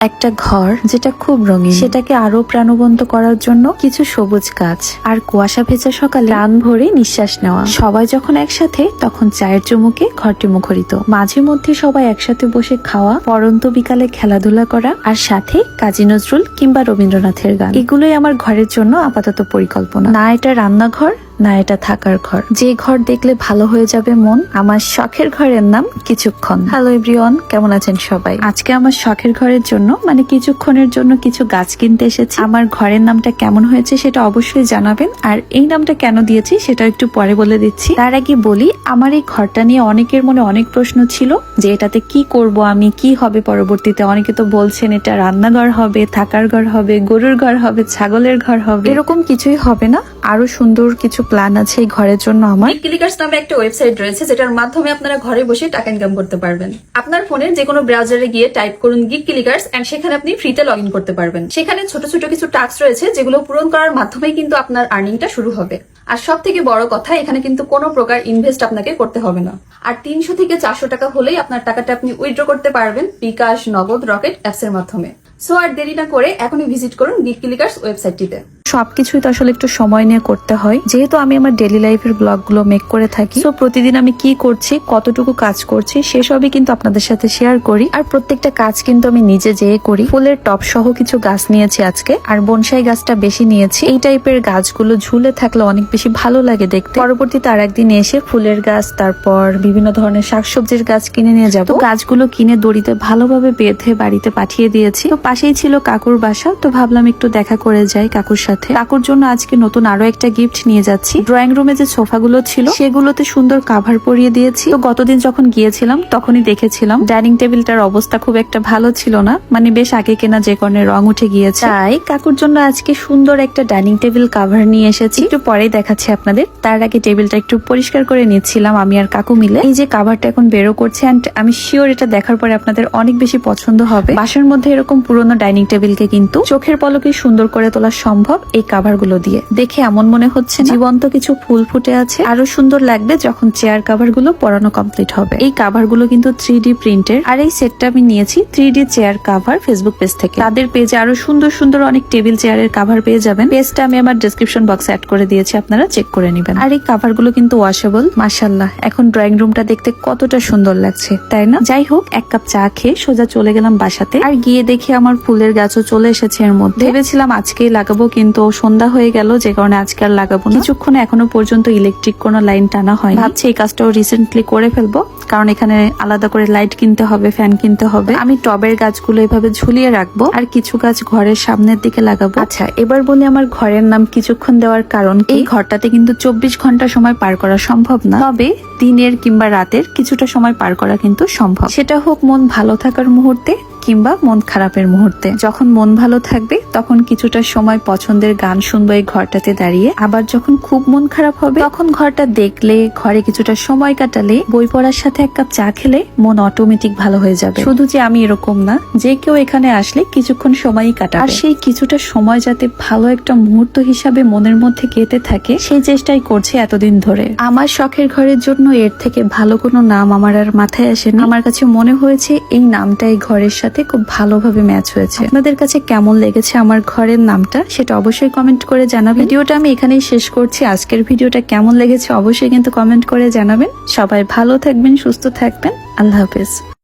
একটা ঘর যেটা খুব রঙিন। সেটাকে আরও প্রাণবন্ত করার জন্য কিছু সবুজ গাছ আর কুয়াশা ভেজা সকালে প্রাণ ভরে নিঃশ্বাস নেওয়া। সবাই যখন একসাথে, তখন চায়ের চুমুকে ঘরটি মুখরিত। মাঝে মধ্যে সবাই একসাথে বসে খাওয়া, পরন্ত বিকালে খেলাধুলা করা আর সাথে কাজী নজরুল কিংবা রবীন্দ্রনাথের গান। এগুলোই আমার ঘরের জন্য আপাতত পরিকল্পনা। না, এটা রান্নাঘর না, এটা থাকার ঘর। যে ঘর দেখলে ভালো হয়ে যাবে মন, আমার শখের ঘরের নাম কিছুক্ষণ। হ্যালো এভরিওয়ান কেমন আছেন সবাই? আজকে আমার শখের ঘরের জন্য মানে কিছুক্ষণের জন্য কিছু গাছ কিনতে এসেছি। আমার ঘরের নামটা কেমন হয়েছে সেটা অবশ্যই জানাবেন, আর এই নামটা কেন দিয়েছি সেটা একটু পরে বলে দিচ্ছি। তার আগে বলি, আমার এই ঘরটা নিয়ে অনেকের মনে অনেক প্রশ্ন ছিল, যে এটাতে কি করব আমি, কি হবে পরবর্তীতে? অনেকে তো বলছেন, এটা রান্নাঘর হবে, থাকার ঘর হবে, গরুর ঘর হবে, ছাগলের ঘর হবে। এরকম কিছুই হবে না। আরও সুন্দর কিছু প্ল্যান আছে এই ঘরের জন্য আমার। ক্লিকার্স নামে একটা ওয়েবসাইট রয়েছে, যেটার মাধ্যমে আপনারা ঘরে বসে টাকা ইনকাম করতে পারবেন। আপনার ফোনে যে কোনো ব্রাউজারে গিয়ে টাইপ করুন গিগ ক্লিকার্স এন্ড সেখানে আপনি ফ্রিতে লগ ইন করতে পারবেন। সেখানে ছোট ছোট কিছু টাস্ক রয়েছে, যেগুলো পূরণ করার মাধ্যমেই কিন্তু আপনার আর্নিংটা শুরু হবে। আর সব থেকে বড় কথা, এখানে কিন্তু কোনো প্রকার ইনভেস্ট আপনাকে করতে হবে না। আর তিনশো থেকে চারশো টাকা হলেই আপনার টাকাটা আপনি উইথড্র করতে পারবেন বিকাশ, নগদ, রকেট অ্যাপস এর মাধ্যমে। সো আর দেরি না করে এখনই ভিজিট করুন গিগ ক্লিকার্স ওয়েবসাইটটিতে সবকিছুই তো আসলে একটু সময় নিয়ে করতে হয়। যেহেতু আমি আমার ডেলি লাইফের ব্লগগুলো মেক করে থাকি তো প্রতিদিন আমি কি করছি, কতটুকু কাজ করছি, সেসবই কিন্তু আপনাদের সাথে শেয়ার করি। আর প্রত্যেকটা কাজ কিন্তু আমি নিজে যেয়ে করি। ফুলের টপ সহ কিছু গাছ নিয়েছি আজকে, আর বনসাই গাছটা বেশি নিয়েছি। এই টাইপের গাছগুলো ঝুলে থাকলে অনেক বেশি ভালো লাগে দেখতে। পরবর্তীতে আর একদিন এসে ফুলের গাছ, তারপর বিভিন্ন ধরনের শাকসবজির গাছ কিনে নিয়ে যাব। গাছগুলো কিনে দড়িতে ভালোভাবে বেঁধে বাড়িতে পাঠিয়ে দিয়েছি। তো পাশেই ছিল কাকুর বাসা, তো ভাবলাম একটু দেখা করে যাই কাকুর সাথে। কাকুর জন্য আজকে নতুন আরও একটা গিফট নিয়ে যাচ্ছি। ড্রয়িং রুমে যে সোফাগুলো ছিল, সেগুলোতে সুন্দর কাভার পরিয়ে দিয়েছি। তো গতদিন যখন গিয়েছিলাম, তখনই দেখেছিলাম ডাইনিং টেবিলটার অবস্থা খুব একটা ভালো ছিল না। মানে বেশ আগে কেনা যে কর্ণে রং উঠে গিয়েছে। তাই কাকুর জন্য আজকে সুন্দর একটা ডাইনিং টেবিল কাভার নিয়ে এসেছি। একটু পরেই দেখাচ্ছি আপনাদের। তার আগে টেবিলটা একটু পরিষ্কার করে নিচ্ছিলাম আমি আর কাকু মিলে। এই যে কাভারটা এখন বেরো করছে অ্যান্ড আমি শিওর এটা দেখার পরে আপনাদের অনেক বেশি পছন্দ হবে। বাসার মধ্যে এরকম পুরোনো ডাইনিং টেবিলকে কিন্তু চোখের পলকে সুন্দর করে তোলা সম্ভব। এই কাভারগুলো দিয়ে। দেখে এমন মনে হচ্ছে জীবন্ত কিছু ফুল ফুটে আছে। আরও সুন্দর লাগবে যখন চেয়ার কাভারগুলো পরানো কমপ্লিট হবে। এই কাভারগুলো কিন্তু থ্রি ডি প্রিন্টের আর এই সেটটা আমি নিয়েছি three D chair cover Facebook page থেকে। তাদের পেজে আরও সুন্দর সুন্দর অনেক টেবিল চেয়ারের কাভার পেয়ে যাবেন। পেজটা আমি আমার ডিসক্রিপশন বক্সে অ্যাড করে দিয়েছি, আপনারা চেক করে নেবেন। আর এই কাভারগুলো কিন্তু ওয়াশেবল মাসাল্লাহ এখন ড্রয়িং রুমটা দেখতে কতটা সুন্দর লাগছে, তাই না? যাই হোক, এক কাপ চা খেয়ে সোজা চলে গেলাম বাসাতে। আর গিয়ে দেখি আমার ফুলের গাছও চলে এসেছে এর মধ্যে। ভেবেছিলাম আজকেই লাগাবো, কিন্তু সন্ধ্যা হয়ে গেল যে কারণে আজকে আর লাগাবো কিছুক্ষণ এখনও পর্যন্ত ইলেকট্রিক কোনো লাইন টানা হয় ভাবছি এই কাজটাও রিসেন্টলি করে ফেলব কারণ এখানে আলাদা করে লাইট কিনতে হবে ফ্যান কিনতে হবে। আমি টবের গাছগুলো এভাবে ঝুলিয়ে রাখব আর কিছু গাছ ঘরের সামনের দিকে লাগাবো। আচ্ছা এবার বলি আমার ঘরের নাম কিছুক্ষণ দেওয়ার কারণ এই ঘরটাতে কিন্তু চব্বিশ ঘণ্টা সময় পার করা সম্ভব না। তবে দিনের কিংবা রাতের কিছুটা সময় পার করা কিন্তু সম্ভব। সেটা হোক মন ভালো থাকার মুহূর্তে কিংবা মন খারাপের মুহূর্তে। যখন মন ভালো থাকবে, তখন কিছুটা সময় পছন্দের গান শুনব এই ঘরটাতে দাঁড়িয়ে। আবার যখন খুব মন খারাপ হবে, তখন ঘরটা দেখলে, ঘরে কিছুটা সময় কাটালে, বই পড়ার সাথে এক কাপ চা খেলে মন অটোমেটিক ভালো হয়ে যাবে। শুধু যে আমি এরকম না, যে কেউ এখানে আসলে কিছুক্ষণ সময়ই কাটা আর সেই কিছুটা সময় যাতে ভালো একটা মুহূর্ত হিসাবে মনের মধ্যে গেতে থাকে, সেই চেষ্টাই করছে এতদিন ধরে। আমার শখের ঘরের জন্য এর থেকে ভালো কোনো নাম আমার আর মাথায় আসেনি। আমার কাছে মনে হয়েছে এই নামটা এই ঘরের সাথে খুব ভালোভাবে ম্যাচ হয়েছে। আপনাদের কাছে কেমন লেগেছে আমার ঘরের নামটা সেটা অবশ্যই কমেন্ট করে জানাবেন। ভিডিওটা আমি এখানেই শেষ করছি। আজকের ভিডিওটা কেমন লেগেছে অবশ্যই কিন্তু কমেন্ট করে জানাবেন। সবাই ভালো থাকবেন, সুস্থ থাকবেন। আল্লাহ হাফেজ।